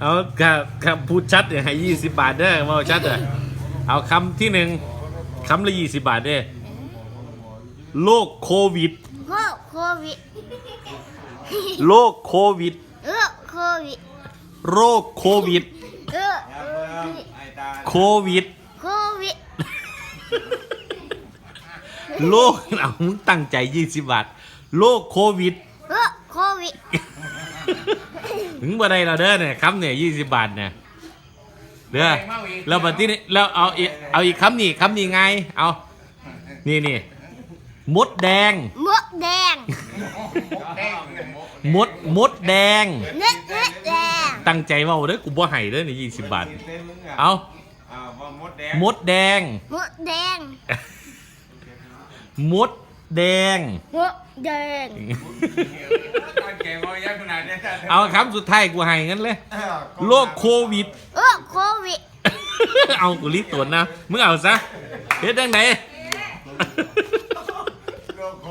เอาครับครับพูดชัดเนี่ยให้ยี่สิบบาทเด้อมาเอาชัดเด้อเอาคำที่หนึ่งคำละยี่สิบบาทเด้อโรคโควิดโคโควิดโรคโควิดเออโควิดโรคโควิดเอออย่าเพิ่มไอ้ตาโควิดโควิดโรคเอามึงตั้งใจยี่สิบบาทโรคโควิดเออโควิด ถึงบ่ได้เราเด้อเนี่ยคำเนี่ยยี่สิบบาทเนี่ยเด้อแล้วบัดนี้นี่แล้วเอาอีกเอาอีกคำนี่คำนี่ไงเอานี่นี่มดแดง มดแดง มดมดแดงเน็ตเน็ตแดง ตั้งใจเว่าเด้อกูบ่ให้เด้อนี่ยี่สิบบาทเต้นมึงอะเอาอ่ว่ามดแดง มดแดง มดแดง มดแดง เอาคำสุดท้ายกูให้งั้นเลยโรคโควิด เออโควิด เอากูรีบตรวจนะ มึงเอาซะเฮ็ดจังไหน